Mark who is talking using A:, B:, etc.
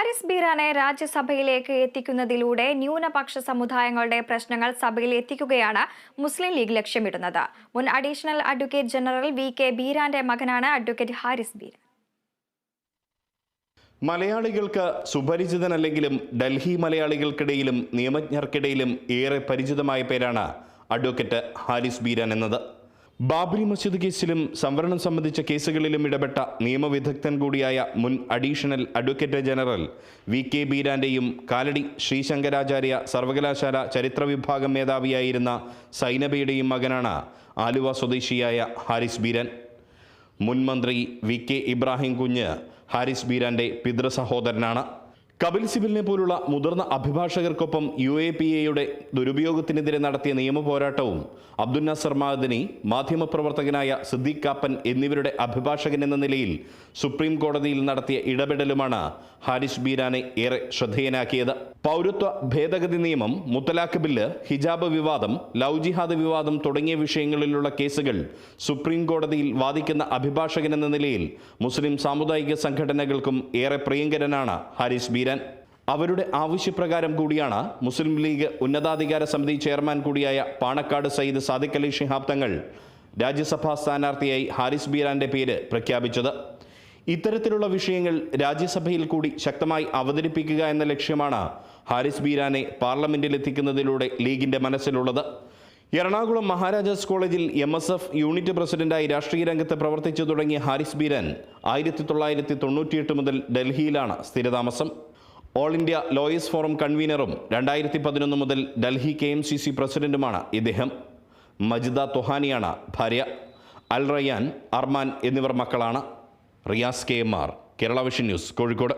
A: ഹാരിസ് ബീറാനെ രാജ്യസഭയിലേക്ക് എത്തിക്കുന്നതിലൂടെ ന്യൂനപക്ഷ സമുദായങ്ങളുടെ പ്രശ്നങ്ങൾ സഭയിൽ എത്തിക്കുകയാണ് മുസ്ലിം ലീഗ് ലക്ഷ്യമിടുന്നത്. മുൻ additional advocate general V K ബീരാന്റെ മകനാണ് അഡ്വക്കേറ്റ് ഹാരിസ് ബീർ
B: മലയാളികൾക്ക് സുപരിചിതനല്ലെങ്കിലും ഡൽഹി മലയാളികൾക്കിടയിലും നിയമജ്ഞർക്കിടയിലും ഏറെ പരിചിതമായ പേരാണ് അഡ്വക്കേറ്റ് ഹാരിസ് ബീരാൻ എന്നത്. ബാബരി മസ്ജിദ് കേസിലും സംവരണം സംബന്ധിച്ച കേസുകളിലും ഇടപെട്ട നിയമവിദഗ്ധൻ കൂടിയായ മുൻ additional advocate general V K ബീരാന്റെയും Kalady Sree Sankaracharya സർവകലാശാല ചരിത്ര വിഭാഗം മേധാവിയായിരുന്ന സൈനബയുടെയും മകനാണ് ആലുവ സ്വദേശിയായ ഹാരിസ് ബീരാൻ. മുൻ മന്ത്രി വി കെ ഇബ്രാഹിം കുഞ്ഞ് ഹാരിസ് ബീരാന്റെ പിതൃ സഹോദരനാണ് കപിൽ സിബലിനെ പോലുള്ള മുതിർന്ന അഭിഭാഷകർക്കൊപ്പം യു എ പി എയുടെ ദുരുപയോഗത്തിനെതിരെ നടത്തിയ നിയമ പോരാട്ടവും അബ്ദുൽ നസർ മാദിനി മാധ്യമപ്രവർത്തകനായ സിദ്ദീഖ് കാപ്പൻ എന്നിവരുടെ അഭിഭാഷകൻ എന്ന നിലയിൽ സുപ്രീം കോടതിയിൽ നടത്തിയ ഇടപെടലുമാണ് ഹാരിസ് ബീരാനെ ഏറെ ശ്രദ്ധേയനാക്കിയത്. പൗരത്വ ഭേദഗതി നിയമം മുത്തലാഖ് ബില്ല് ഹിജാബ് വിവാദം ലവ് ജിഹാദ് വിവാദം തുടങ്ങിയ വിഷയങ്ങളിലുള്ള കേസുകൾ സുപ്രീം കോടതിയിൽ വാദിക്കുന്ന അഭിഭാഷകൻ എന്ന നിലയിൽ മുസ്ലിം സാമുദായിക സംഘടനകൾക്കും ഏറെ പ്രിയങ്കരനാണ് ഹാരിസ് ബീരാൻ. അവരുടെ ആവശ്യപ്രകാരം കൂടിയാണ് മുസ്ലിം ലീഗ് ഉന്നതാധികാര സമിതി ചെയർമാൻ കൂടിയായ പാണക്കാട് സയ്യിദ് സാദിഖ് അലി ഷിഹാബ് തങ്ങൾ രാജ്യസഭാ സ്ഥാനാർത്ഥിയായി ഹാരിസ് ബീരാന്റെ പേര് പ്രഖ്യാപിച്ചത്. ഇത്തരത്തിലുള്ള വിഷയങ്ങൾ രാജ്യസഭയിൽ കൂടി ശക്തമായി അവതരിപ്പിക്കുക എന്ന ലക്ഷ്യമാണ് ഹാരിസ് ബീരാനെ പാർലമെന്റിൽ എത്തിക്കുന്നതിലൂടെ ലീഗിന്റെ മനസ്സിലുള്ളത്. എറണാകുളം മഹാരാജാസ് കോളേജിൽ എം എസ് എഫ് യൂണിറ്റ് പ്രസിഡന്റായി രാഷ്ട്രീയ രംഗത്ത് പ്രവർത്തിച്ചു തുടങ്ങിയ ഹാരിസ് ബീരാൻ ആയിരത്തി തൊള്ളായിരത്തി തൊണ്ണൂറ്റിയെട്ട് മുതൽ ഡൽഹിയിലാണ് സ്ഥിരതാമസം. ഓൾ ഇന്ത്യ ലോയേഴ്സ് ഫോറം കൺവീനറും രണ്ടായിരത്തി പതിനൊന്ന് മുതൽ Delhi K M C C പ്രസിഡന്റുമാണ് ഇദ്ദേഹം. മജിദ തൊഹാനിയാണ് ഭാര്യ. അൽ റയാൻ അർമാൻ എന്നിവർ മക്കളാണ്. Riyas K M R Kerala Vision News Kozhikode.